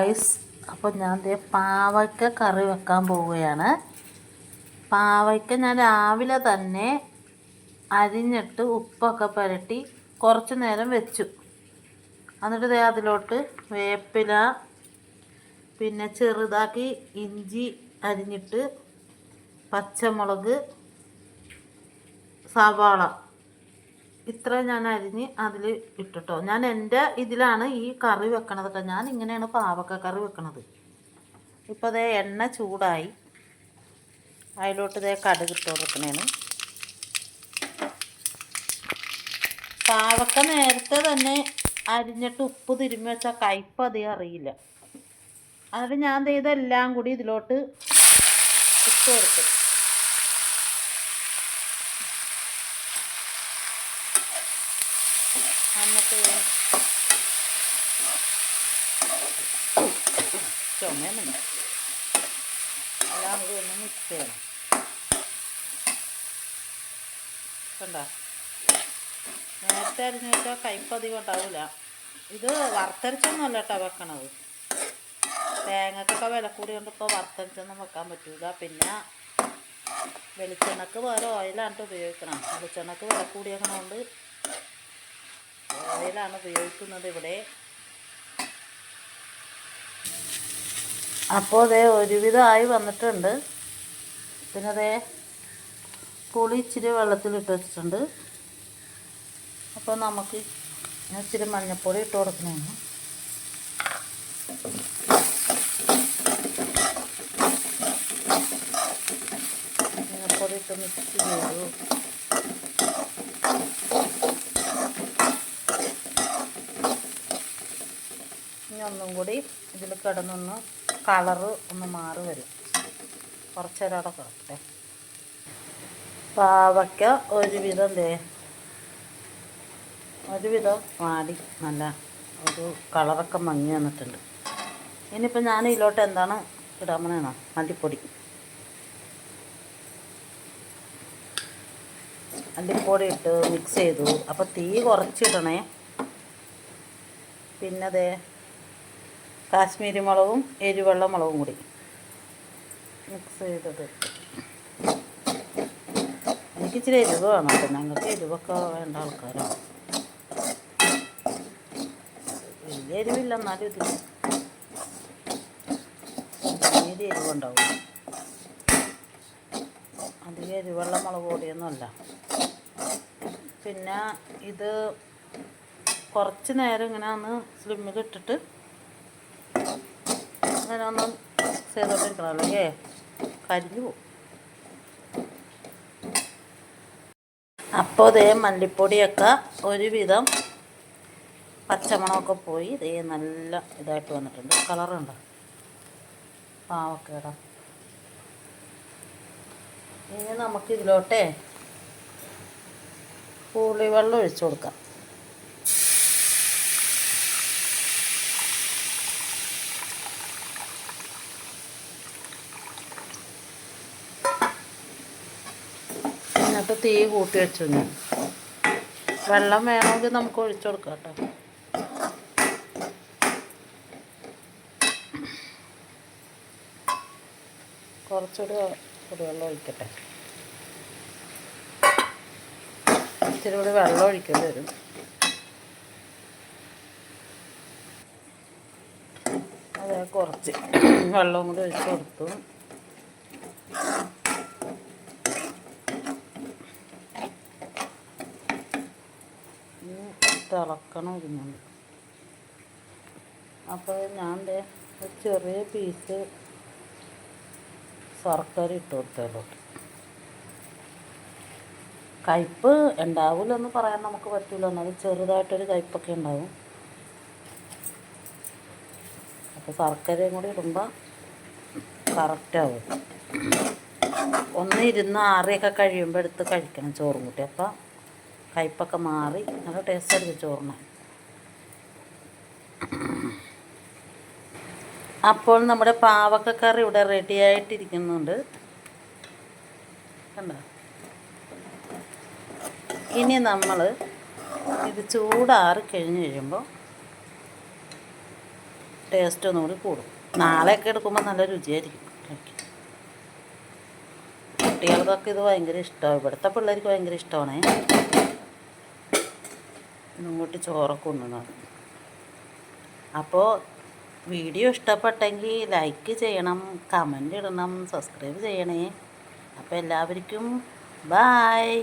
Guys അപ്പോൾ ഞാൻ ദേ പാവയ്ക്ക കറി വെക്കാൻ പോവുകയാണ്. പാവയ്ക്ക ഞാൻ രാവിലെ തന്നെ അരിഞ്ഞിട്ട് ഉപ്പൊക്കെ പുരട്ടി കുറച്ച് നേരം വെച്ചു. എന്നിട്ട് ദേ അതിലോട്ട് വേപ്പില പിന്നെ ചെറുതാക്കി ഇഞ്ചി അരിഞ്ഞിട്ട് പച്ചമുളക് സവാള ഇത്ര ഞാൻ അരിഞ്ഞ് അതിൽ ഇട്ടിട്ടോ. ഞാൻ എന്റെ ഇതിലാണ് ഈ കറി വെക്കണതൊക്കെ ഞാൻ ഇങ്ങനെയാണ് പാവക്ക കറി വെക്കണത്. ഇപ്പോൾ അതേ എണ്ണ ചൂടായി. അതിലോട്ട് ഇതേ കടുക് ഇട്ട് കൊടുക്കണേന് പാവക്ക നേരത്തെ തന്നെ അരിഞ്ഞിട്ട് ഉപ്പ് തിരുമ്മി വെച്ചാൽ കയ്പ് അധികം അറിയില്ല. അതിൽ ഞാൻ ചെയ്തെല്ലാം കൂടി ഇതിലോട്ട് ഇട്ട് കൊടുക്കും. എന്നിട്ട് ചുമയുന്നുണ്ട് എല്ലാം കൂടി ഒന്ന് മിക്സ് ചെയ്യണം കണ്ടോ നേരത്തെ അരിഞ്ഞ് വെച്ചാൽ കയ്പ് അധികം ഉണ്ടാവില്ല ഇത് വറുത്തരച്ചൊന്നുമല്ല കേട്ടോ വെക്കണത് തേങ്ങക്കൊക്കെ വില കൂടി കൊണ്ട് ഇപ്പോൾ വറുത്തരച്ചൊന്നും വെക്കാൻ പറ്റൂല. പിന്നെ വെളിച്ചെണ്ണക്ക് വേറെ ഓയിലാണ് ഉപയോഗിക്കണം. വെളിച്ചെണ്ണക്ക് വില കൂടിയേക്കണോണ്ട് ഓയിലാണ് ഉപയോഗിക്കുന്നത് ഇവിടെ. അപ്പോൾ അതേ ഒരുവിധമായി വന്നിട്ടുണ്ട്. പിന്നെ അതേ പുളി ഇച്ചിരി വെള്ളത്തിലിട്ട് വെച്ചിട്ടുണ്ട്. അപ്പോൾ നമുക്ക് ഇച്ചിരി മഞ്ഞൾപ്പൊടി ഇട്ട് കൊടുക്കണമെന്ന് മഞ്ഞൾപ്പൊടി ഇട്ട് മിക്സ് ചെയ്തു. ഒന്നും കൂടി ഇതിൽ കിടന്നൊന്ന് കളറ് ഒന്ന് മാറി വരും. കുറച്ച് നേരം അവിടെ കിടക്കട്ടെ. പാവയ്ക്ക ഒരുവിധം ദേ ഒരുവിധം വാടി. നല്ല ഒരു കളറൊക്കെ മങ്ങി വന്നിട്ടുണ്ട്. ഇനിയിപ്പോൾ ഞാൻ ഇതിലോട്ട് എന്താണ് ഇടാൻ പോണേണോ മല്ലിപ്പൊടി. മല്ലിപ്പൊടി ഇട്ട് മിക്സ് ചെയ്തു. അപ്പോൾ തീ കുറച്ചിടണേ. പിന്നെ അതേ കാശ്മീരി മുളകും എരിവെള്ള മുളകും കൂടി. മിക്സ് ചെയ്തത്. എനിക്ക് ഇച്ചിരി എരിവ് വേണം കേട്ടോ. ഞങ്ങൾക്ക് എരിവൊക്കെ വേണ്ട ആൾക്കാരാണ്. വലിയ എരിവില്ല എന്നാലും ഇത് വലിയ എരിവുണ്ടാവും. അധികം എരിവെള്ള മുളക് പൊടിയൊന്നുമല്ല. പിന്നെ ഇത് കുറച്ച് നേരം ഇങ്ങനെ ഒന്ന് സ്ലിമ്മിലിട്ടിട്ട് അങ്ങനെ ഒന്ന് ചെയ്തോണ്ടിരിക്കണം അല്ലെങ്കിൽ കരിഞ്ഞു പോകും അപ്പോൾ ഇതേ മല്ലിപ്പൊടിയൊക്കെ ഒരുവിധം പച്ചമണമൊക്കെ പോയി ഇതേ നല്ല ഇതായിട്ട് വന്നിട്ടുണ്ട്. കളറുണ്ടോ പാവക്കേട ഇനി നമുക്ക് ഇതിലോട്ടേ പുളിവെള്ളം ഒഴിച്ചു കൊടുക്കാം. എന്നിട്ട് തീ കൂട്ടി വെച്ചു ഞാൻ. വെള്ളം വേണമെങ്കിൽ നമുക്ക് ഒഴിച്ചു കൊടുക്കാം കേട്ടോ. കുറച്ചുകൂടി കുടിവെള്ളം ഒഴിക്കട്ടെ. ഇച്ചിരി കൂടി വെള്ളം ഒഴിക്കേണ്ടി വരും. അതെ കുറച്ച് വെള്ളവും കൂടി ഒഴിച്ചു കൊടുത്തു. തിളക്കണം ഇരുന്നുണ്ട് അപ്പോൾ ഞാൻ ഒരു ചെറിയ പീസ് ശർക്കര ഇട്ട് കൊടുത്തല്ലോ കയ്പ്പ് ഉണ്ടാവില്ലെന്ന് പറയാൻ നമുക്ക് പറ്റില്ല എന്നാൽ ചെറുതായിട്ടൊരു കയ്പ്പൊക്കെ ഉണ്ടാവും. അപ്പോൾ ശർക്കരയും കൂടി ഇടുമ്പോൾ കറക്റ്റാവും ഒന്ന് ഇരുന്ന് ആറിയൊക്കെ കഴിയുമ്പോൾ എടുത്ത് കഴിക്കണം ചോറും കൂട്ടി. അപ്പോൾ കയ്പ്പൊക്കെ മാറി നല്ല ടേസ്റ്റ് ആയിരിക്കും ചോറിന് അപ്പോൾ നമ്മുടെ പാവക്കക്കറി ഇവിടെ റെഡി ആയിട്ടിരിക്കുന്നുണ്ട്. കണ്ടോ? ഇനി നമ്മൾ ഇത് ചൂടാറി കഴിഞ്ഞ് കഴിയുമ്പോൾ ടേസ്റ്റ് ഒന്നുകൂടി കൂടും നാളെയൊക്കെ എടുക്കുമ്പോൾ നല്ല രുചിയായിരിക്കും. കുട്ടികൾക്കൊക്കെ ഇത് ഭയങ്കര ഇഷ്ടമാണ്. ഇവിടുത്തെ പിള്ളേർക്ക് ഭയങ്കര ഇഷ്ടമാണേ. ഇങ്ങോട്ട് ചോറൊക്കെ ഉണ്ണുന്നത് അപ്പോൾ വീഡിയോ ഇഷ്ടപ്പെട്ടെങ്കിൽ ലൈക്ക് ചെയ്യണം കമന്റ് ഇടണം സബ്സ്ക്രൈബ് ചെയ്യണേ. അപ്പോൾ എല്ലാവർക്കും ബായ്